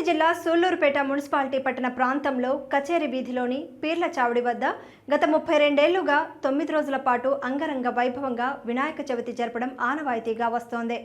రంగారెడ్డి జిల్లా సూళ్ళూరుపేట మున్సిపాలిటీ పట్టణ ప్రాంతంలో కచేరి వీధిలోని పీర్ల చావడి వద్ద గత ముప్పై రెండేళ్ళుగా తొమ్మిది రోజుల పాటు అంగరంగ వైభవంగా వినాయక చవితి జరపడం ఆనవాయితీగా వస్తోంది.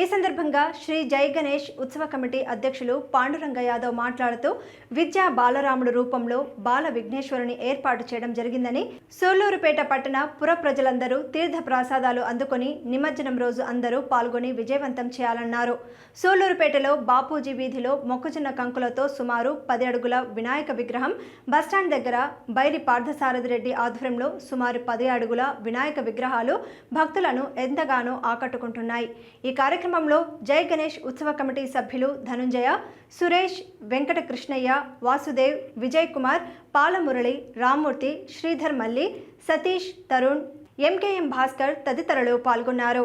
ఈ సందర్భంగా శ్రీ జై గణేష్ ఉత్సవ కమిటీ అధ్యక్షులు పాండురంగ యాదవ్ మాట్లాడుతూ విద్యా బాలరాముడు రూపంలో బాల విఘ్నేశ్వరుని ఏర్పాటు చేయడం జరిగిందని సూళ్ళూరుపేట పట్టణ పుర ప్రజలందరూ తీర్థ ప్రసాదాలు అందుకొని నిమజ్జనం రోజు అందరూ పాల్గొని విజయవంతం చేయాలన్నారు. సూళ్ళూరుపేటలో బాపూజీ వీధిలో మొక్కజొన్న కంకులతో సుమారు పది అడుగుల వినాయక విగ్రహం బస్టాండ్ దగ్గర బైరి పార్థసారథి రెడ్డి ఆధ్వర్యంలో సుమారు పది అడుగుల వినాయక విగ్రహాలు భక్తులను ఎంతగానో ఆకట్టుకుంటున్నాయి. ఈ కార్యక్రమంలో జై గణేష్ ఉత్సవ కమిటీ సభ్యులు ధనుంజయ సురేష్ వెంకట కృష్ణయ్య వాసుదేవ్ విజయ్ కుమార్ పాలమురళి రామ్మూర్తి శ్రీధర్ మల్లి సతీష్ తరుణ్ ఎంకేఎం భాస్కర్ తదితరులు పాల్గొన్నారు.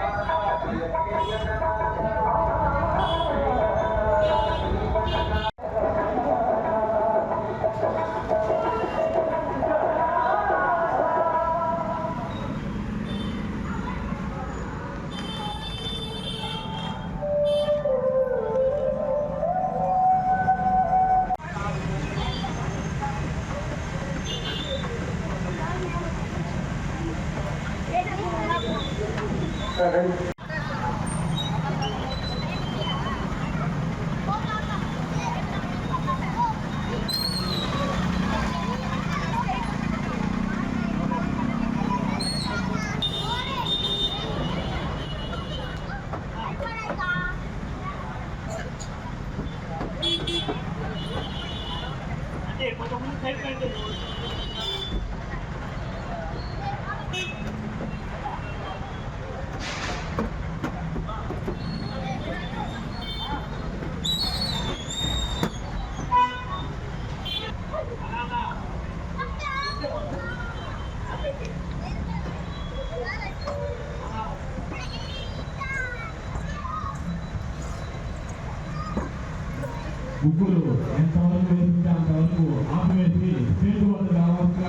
ముగ్గురు ఎంతవరకు వేసింటే అంతవరకు ఆపివేసి చేతి వద్ద రావాల్సిన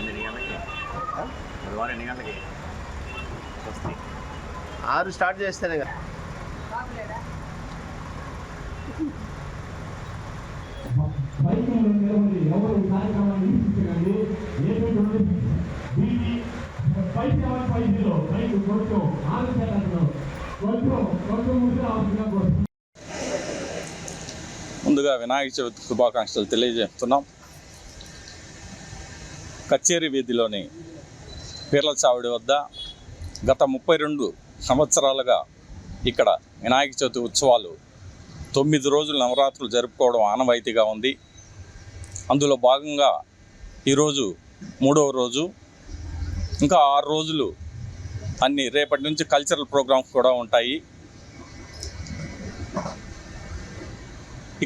ఎన్ని గంటలకి ఎన్ని గంటలకి వస్తాయి. ఆరు స్టార్ట్ చేస్తేనే కదా. కోరుతున్నాం ముందుగా వినాయక చవితి శుభాకాంక్షలు తెలియజేస్తున్నాం. కచేరి వీధిలోని పీర్ల చావిడి వద్ద గత ముప్పై రెండు సంవత్సరాలుగా ఇక్కడ వినాయక చవితి ఉత్సవాలు తొమ్మిది రోజులు నవరాత్రులు జరుపుకోవడం ఆనవాయితీగా ఉంది. అందులో భాగంగా ఈరోజు మూడవ రోజు ఇంకా ఆరు రోజులు అన్ని రేపటి నుంచి కల్చరల్ ప్రోగ్రామ్స్ కూడా ఉంటాయి.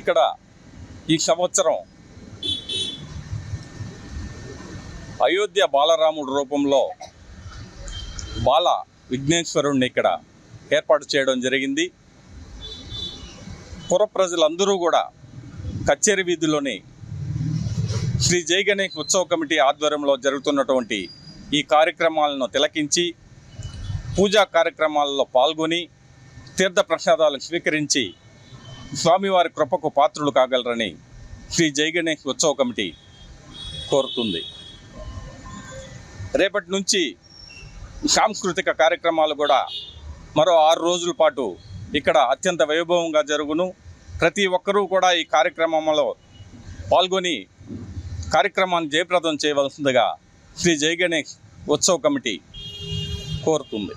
ఇక్కడ ఈ సంవత్సరం అయోధ్య బాలరాముడు రూపంలో బాల విఘ్నేశ్వరుణ్ణి ఇక్కడ ఏర్పాటు చేయడం జరిగింది. పుర ప్రజలందరూ కూడా కచ్చేరి వీధిలోని శ్రీ జై గణేష్ ఉత్సవ కమిటీ ఆధ్వర్యంలో జరుగుతున్నటువంటి ఈ కార్యక్రమాలను తిలకించి పూజా కార్యక్రమాలలో పాల్గొని తీర్థ ప్రసాదాలు స్వీకరించి స్వామివారి కృపకు పాత్రులు కాగలరని శ్రీ జై గణేష్ ఉత్సవ కమిటీ కోరుతుంది. రేపటి నుంచి సాంస్కృతిక కార్యక్రమాలు కూడా మరో ఆరు రోజుల పాటు ఇక్కడ అత్యంత వైభవంగా జరుగును. ప్రతి ఒక్కరూ కూడా ఈ కార్యక్రమంలో పాల్గొని కార్యక్రమాన్ని జయప్రదం చేయవలసిందిగా శ్రీ జయగణేష్ ఉత్సవ కమిటీ కోరుతుంది.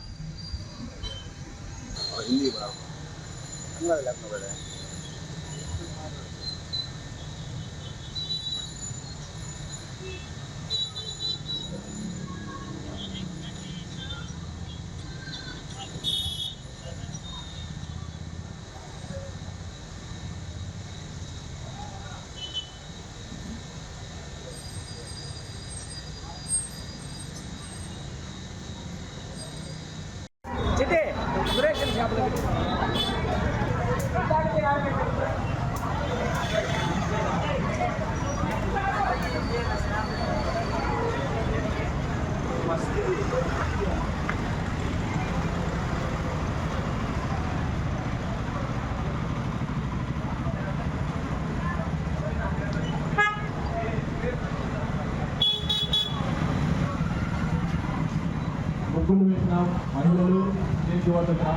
ముగ్గులు వేసిన మహిళలు స్టేజ్ వద్దకు రావాల్సిందిగా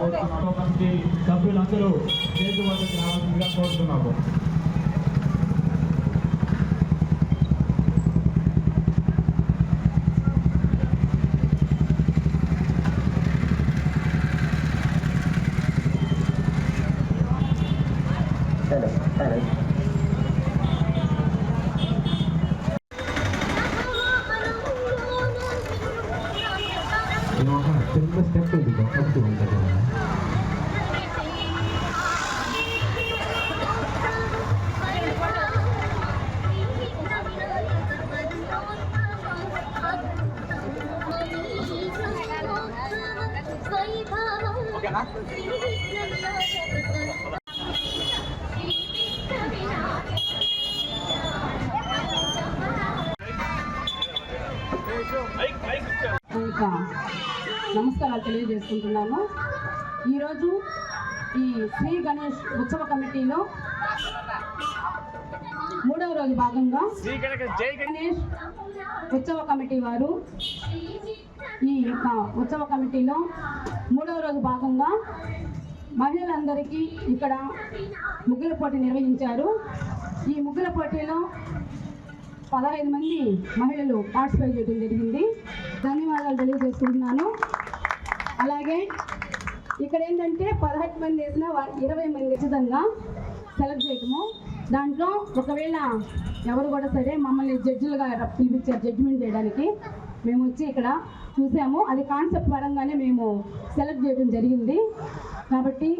కోరుతున్నాము కమిటీ సభ్యులందరూ చేతి వద్దకు రావాల్సిందిగా కోరుతున్నాము. తెలియజేసుకుంటున్నాను ఈరోజు ఈ శ్రీ గణేష్ ఉత్సవ కమిటీలో మూడవ రోజు భాగంగా గణేష్ ఉత్సవ కమిటీ వారు ఈ యొక్క ఉత్సవ కమిటీలో మూడవ రోజు భాగంగా మహిళలందరికీ ఇక్కడ ముగ్గుల పోటీ నిర్వహించారు. ఈ ముగ్గుల పోటీలో పదహైదు మంది మహిళలు పార్టిసిపేట్ చేయడం జరిగింది. ధన్యవాదాలు తెలియజేసుకుంటున్నాను. అలాగే ఇక్కడ ఏంటంటే పదహైదు మంది వేసిన ఇరవై మంది ఖచ్చితంగా సెలెక్ట్ చేయటము. దాంట్లో ఒకవేళ ఎవరు కూడా సరే మమ్మల్ని జడ్జిలుగా పిలిపించారు జడ్జిమెంట్ చేయడానికి మేము వచ్చి ఇక్కడ చూసాము. అది కాన్సెప్ట్ పరంగానే మేము సెలెక్ట్ చేయడం జరిగింది. కాబట్టి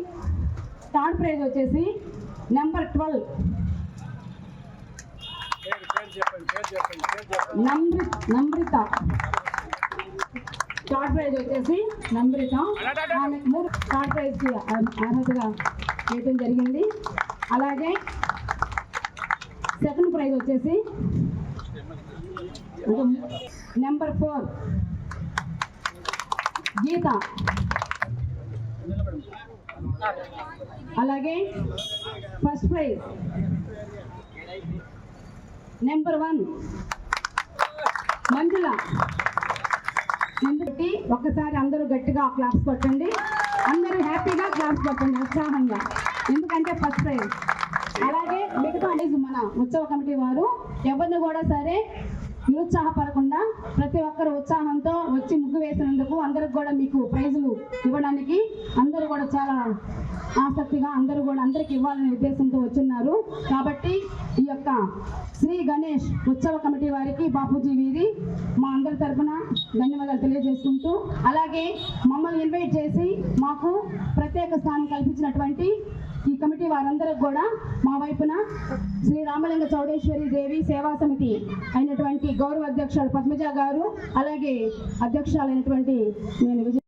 థర్డ్ ప్రైజ్ వచ్చేసి నెంబర్ ట్వెల్వ్ నమ్రి నమ్రిత. థర్డ్ ప్రైజ్ వచ్చేసి నమ్రిత ఆమెకు మూడు థర్డ్ అర్హతగా వేయటం జరిగింది. అలాగే సెకండ్ ప్రైజ్ వచ్చేసి నెంబర్ ఫోర్. గీత. అలాగే first prize number one. Manjula. ఒక్కసారి అందరూ గట్టిగా క్లాప్స్ కొట్టండి. అందరూ హ్యాపీగా క్లాప్స్ కొట్టండి ఉత్సాహంగా. ఎందుకంటే ఫస్ట్ ప్రైజ్. అలాగే మిగతా అనేది మన ఉత్సవ కమిటీ వారు ఎవరిని కూడా సరే నిరుత్సాహపడకుండా ప్రతి ఒక్కరు ఉత్సాహంతో వచ్చి ముగ్గు వేసినందుకు అందరికి కూడా మీకు ప్రైజులు ఇవ్వడానికి అందరూ కూడా చాలా ఆసక్తిగా అందరూ కూడా అందరికి ఇవ్వాలనే ఉద్దేశంతో వచ్చిన్నారు. కాబట్టి ఈ యొక్క శ్రీ గణేష్ ఉత్సవ కమిటీ వారికి బాపూజీ వీధి మా అందరి తరపున ధన్యవాదాలు తెలియజేసుకుంటూ అలాగే మమ్మల్ని ఇన్వైట్ చేసి మాకు ప్రత్యేక స్థానం కల్పించినటువంటి ఈ కమిటీ వారందరికి కూడా మా వైపున శ్రీ రామలింగ చౌడేశ్వరి దేవి సేవా సమితి అయినటువంటి గౌరవ అధ్యక్షులు పద్మజ గారు అలాగే అధ్యక్షులైనటువంటి నేను విజయ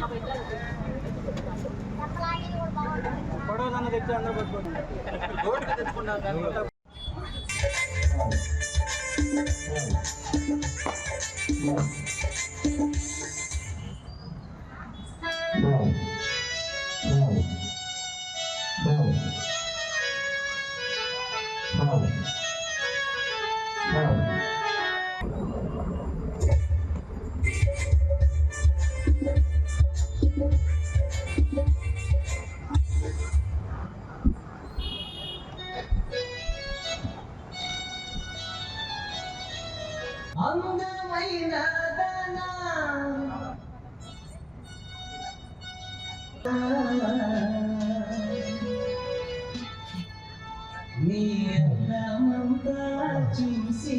చూడు. చూడం మేడం అందమైన దానా నీ అందమంతా చూసి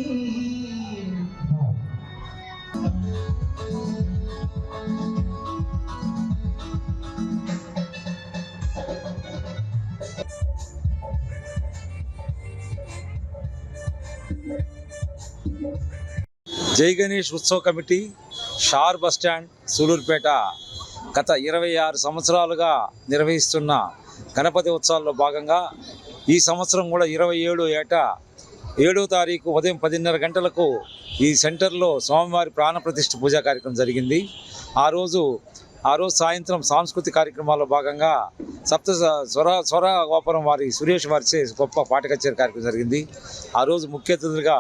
జై గణేష్ ఉత్సవ committee SHAR bus stand Sullurpeta గత ఇరవై ఆరు సంవత్సరాలుగా నిర్వహిస్తున్న గణపతి ఉత్సవాల్లో భాగంగా ఈ సంవత్సరం కూడా ఇరవై ఏడు ఏట ఏడో తారీఖు ఉదయం పదిన్నర గంటలకు ఈ సెంటర్లో స్వామివారి ప్రాణప్రతిష్ఠ పూజా కార్యక్రమం జరిగింది. ఆ రోజు ఆ రోజు సాయంత్రం సాంస్కృతిక కార్యక్రమాల్లో భాగంగా సప్త స్వర స్వర గోపురం వారి సురేష్ వారిచే గొప్ప పాట కచేరీ కార్యక్రమం జరిగింది. ఆ రోజు ముఖ్య అతిథులుగా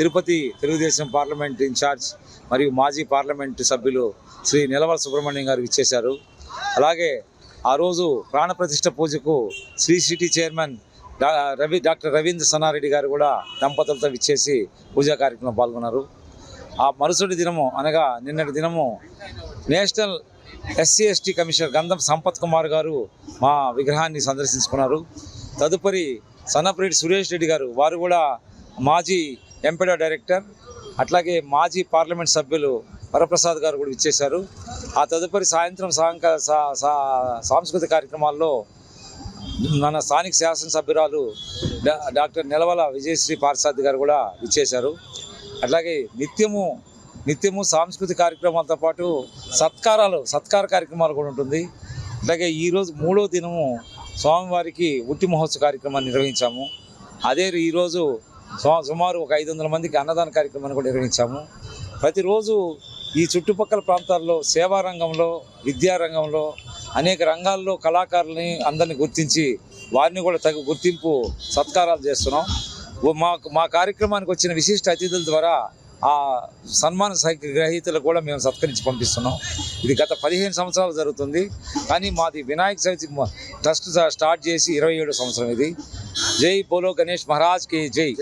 తిరుపతి తెలుగుదేశం పార్లమెంట్ ఇన్ఛార్జ్ మరియు మాజీ పార్లమెంటు సభ్యులు శ్రీ నిలవల సుబ్రహ్మణ్యం గారు ఇచ్చేశారు అలాగే ఆ రోజు ప్రాణప్రతిష్ఠ పూజకు Sri city chairman Ravi doctor Ravindra Sannareddy గారు కూడా దంపతులతో విచ్చేసి పూజా కార్యక్రమంలో పాల్గొన్నారు. ఆ మరుసటి దినము అనగా నిన్నటి దినము నేషనల్ ఎస్సీ ఎస్టీ కమిషనర్ గంధం సంపత్ కుమార్ గారు మా విగ్రహాన్ని సందర్శించుకున్నారు. తదుపరి సన్నపరెడ్డి సురేష్ రెడ్డి గారు వారు కూడా మాజీ ఎంపీడో డైరెక్టర్ అట్లాగే మాజీ పార్లమెంట్ సభ్యులు వరప్రసాద్ గారు కూడా ఇచ్చేశారు ఆ తదుపరి సాయంత్రం సాంక సా- సా- సాంస్కృతిక కార్యక్రమాల్లో మన స్థానిక శాసనసభ్యురాలు డా డాక్టర్ నిలవల విజయశ్రీ పార్సాద్ గారు కూడా ఇచ్చేశారు అట్లాగే నిత్యము నిత్యము సాంస్కృతిక కార్యక్రమాలతో పాటు సత్కారాలు సత్కార కార్యక్రమాలు కూడా ఉంటుంది. అట్లాగే ఈరోజు మూడో దినము స్వామివారికి ఉట్టి మహోత్సవ కార్యక్రమాన్ని నిర్వహించాము. అదే ఈరోజు సుమారు ఒక ఐదు వందల మందికి అన్నదాన కార్యక్రమాన్ని కూడా నిర్వహించాము. ప్రతిరోజు ఈ చుట్టుపక్కల ప్రాంతాల్లో సేవా రంగంలో విద్యారంగంలో అనేక రంగాల్లో కళాకారులని అందరిని గుర్తించి వారిని కూడా తగు గుర్తింపు సత్కారాలు చేస్తున్నాం. మా మా కార్యక్రమానికి వచ్చిన విశిష్ట అతిథుల ద్వారా ఆ సన్మాన సహ- గ్రహీతలు కూడా మేము సత్కరించి పంపిస్తున్నాం. ఇది గత పదిహేను సంవత్సరాలు జరుగుతుంది. కానీ మాది వినాయక చవితి ట్రస్ట్ స్టార్ట్ చేసి ఇరవై ఏడు సంవత్సరం ఇది. జై బోలో గణేష్ మహారాజ్కి జై.